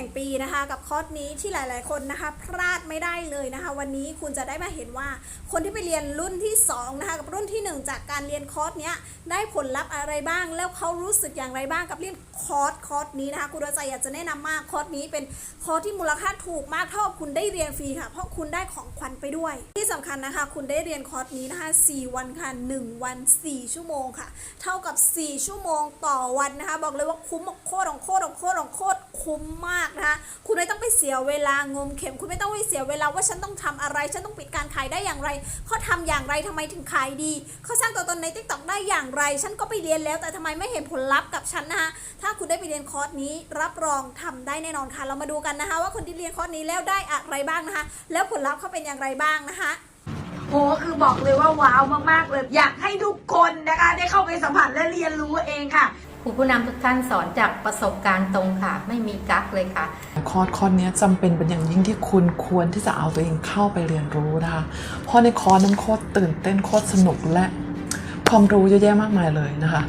ห่งปีนะคะกับคอร์สนี้ที่หลาย ๆ คนนะคะพลาดไม่ได้เลยนะคะ วันนี้คุณจะได้มาเห็นว่า คนที่ไปเรียนรุ่นที่สองนะคะกับรุ่นที่หนึ่งจากการเรียนคอร์สนี้ได้ผลลัพธ์อะไรบ้าง แล้วเขารู้สึกอย่างไรบ้างกับเรียนคอร์สคอร์สนี้นะคะคุณดวงใจอยากจะแนะนำมากคอร์สนี้เป็นคอร์สที่มูลค่าถูกมากเท่ากับคุณได้เรียนฟรีค่ะ เพราะคุณได้ของขวัญไปด้วย ที่สำคัญนะคะ คุณได้เรียนคอร์สนี้นะคะ4วันค่ะ1วัน 4 ชั่วโมงค่ะ เท่ากับ 4 ชั่วโมงต่อวันนะคะ บอกเลยว่าคุ้มโคตรของโคตรของโคตรของโคตรคุ้มมากนะคะคุณไม่ต้องไปเสียเวลางมเข็ม คุณไม่ต้องไปเสียเวลาว่าฉันต้องทำอะไร ฉันต้องปิดการขายได้อย่างไรเขาทำอย่างไรทำไมถึงขายดีเขาสร้างตัวตนใน t ิ k t o k ได้อย่างไร ฉันก็ไปเรียนแล้วแต่ทำไมไม่เห็นผลลัพธ์กับฉันนะคะถ้าคุณได้ไปเรียนคอร์สนี้รับรองทำได้แน่นอนค่ะ เรามาดูกันนะคะ ว่าคนที่เรียนคอร์สนี้แล้วได้อะไรบ้างนะคะ แล้วผลลัพธ์เขาเป็นอย่างไรบ้างนะคะโอ้คือบอกเลยว่าว้าวมากๆเลย อยากให้ทุกคนนะคะ ได้เข้าไปสัมผัสและเรียนรู้เองค่ะ ครูผู้นำทุกท่านสอนจากประสบการณ์ตรงค่ะ ไม่มีกั๊กเลยค่ะ คอร์สคอร์สเนี้ยจำเป็นเป็นอย่างยิ่งที่คุณควรที่จะเอาตัวเองเข้าไปเรียนรู้นะคะ เพราะในคอร์สนั้นโคตรตื่นเต้นโคตรสนุกและความรู้เยอะแยะมากมายเลยนะคะ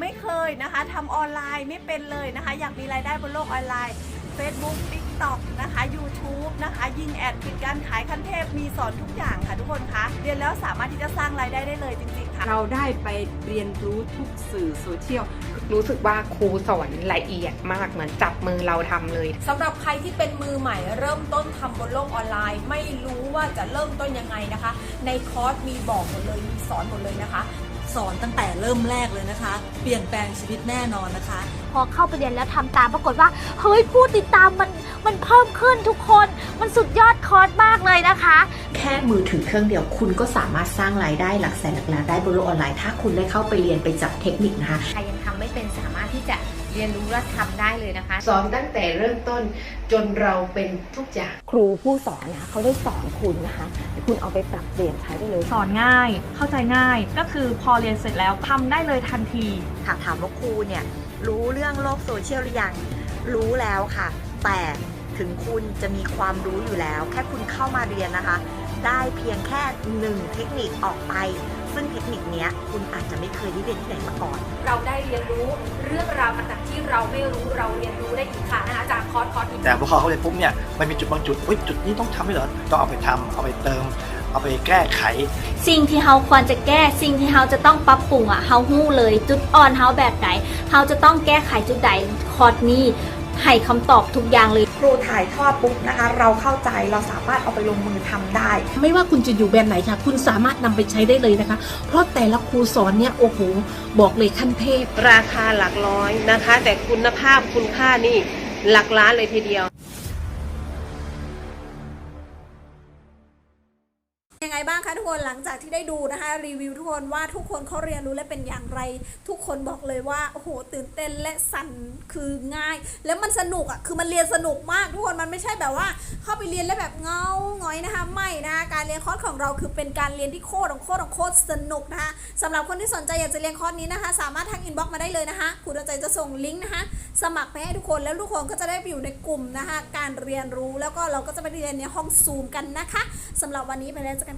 ไม่เคยนะคะทำออนไลน์ไม่เป็นเลยนะคะ อยากมีรายได้บนโลกออนไลน์ Facebook TikTok นะคะ YouTube นะคะ ยิงแอดปิดการขายขั้นเทพมีสอนทุกอย่างค่ะทุกคนคะเรียนแล้วสามารถที่จะสร้างรายได้ได้เลยจริงๆค่ะ เราได้ไปเรียนรู้ทุกสื่อโซเชียล รู้สึกว่าครูสอนละเอียดมากเหมือนจับมือเราทำเลย สำหรับใครที่เป็นมือใหม่เริ่มต้นทำบนโลกออนไลน์ ไม่รู้ว่าจะเริ่มต้นยังไงนะคะ ในคอร์สมีบอกหมดเลยมีสอนหมดเลยนะคะ สอนตั้งแต่เริ่มแรกเลยนะคะ เปลี่ยนแปลงชีวิตแน่นอนนะคะ พอเข้าไปเรียนแล้วทำตามปรากฏว่า เฮ้ยผู้ติดตามมันมันเพิ่มขึ้นทุกคน มันสุดยอดคอร์สมากเลยนะคะ แค่มือถือเครื่องเดียวคุณก็สามารถสร้างรายได้หลักแสนหลักล้านได้บนโลกออนไลน์ ถ้าคุณได้เข้าไปเรียนไปจับเทคนิคนะคะใครยังทำไม่เป็นสามารถที่จะเรียนรู้และทำได้เลยนะคะ สอนตั้งแต่เริ่มต้นจนเราเป็นทุกอย่าง ครูผู้สอนนะเขาได้สอนคุณนะคะคุณเอาไปปรับเปลี่ยนใช้ได้เลยสอนง่าย เข้าใจง่ายก็คือพอเรียนเสร็จแล้วทำได้เลยทันที ค่ะถามว่าครูเนี่ยรู้เรื่องโลกโซเชียลหรือยัง รู้แล้วค่ะ แต่ถึงคุณจะมีความรู้อยู่แล้ว แค่คุณเข้ามาเรียนนะคะ ได้เพียงแค่หนึ่งเทคนิคออกไป ซึ่งเทคนิคเนี้ยคุณอาจจะไม่เคยได้เรียนที่ไหนมาก่อน เราได้เรียนรู้เรื่องราวต่างๆที่เราไม่รู้เราเรียนรู้ได้อีกค่ะนะคะจากคอร์สคอร์สนี้แต่พอเขาเข้าไปปุ๊บเนี่ยมันมีจุดบางจุดเฮ้ยจุดนี้ต้องทำให้เหรอต้องเอาไปทำเอาไปเติม เอาไปแก้ไข สิ่งที่เราควรจะแก้ สิ่งที่เราจะต้องปรับปรุงอะเราหู้เลย จุดอ่อนเราแบบไหนเราจะต้องแก้ไขจุดใดคอร์สนี้ ให้คำตอบทุกอย่างเลย ครูถ่ายทอดปุ๊บนะคะ เราเข้าใจเราสามารถเอาไปลงมือทำได้ ไม่ว่าคุณจะอยู่แบรนด์ไหนค่ะ คุณสามารถนำไปใช้ได้เลยนะคะ เพราะแต่ละครูสอนเนี่ยโอ้โหบอกเลยขั้นเทพ ราคาหลักร้อยนะคะ แต่คุณภาพคุณค่านี่หลักล้านเลยทีเดียว งไงบ้างคะทุกคนหลังจากที่ได้ดูนะคะรีวิวทุกคนว่าทุกคนเขาเรียนรู้และเป็นอย่างไร ทุกคนบอกเลยว่าโอ้โหตื่นเต้นและสั่นคือง่าย แล้วมันสนุกอะคือมันเรียนสนุกมากทุกคนมันไม่ใช่แบบว่า เข้าไปเรียนแล้วแบบเงาหงอยนะคะไม่นะคะการเรียนคอร์สของเราคือเป็นการเรียนที่โคตรของโคตรของโคตรสนุกนะคะสำหรับคนที่สนใจอยากจะเรียนคอร์สนี้นะคะ สามารถทักอินบ็อกมาได้เลยนะคะครูดวงใจจะส่งลิงก์นะคะสมัครไปให้ทุกคนแล้วทุกคนก็จะได้ไปอยู่ในกลุ่มนะคะการเรียนรู้แล้วก็เราก็จะไปเรียนในห้องซูมกันนะคะสำหรับวันนี้ไปแล้วเจอกัน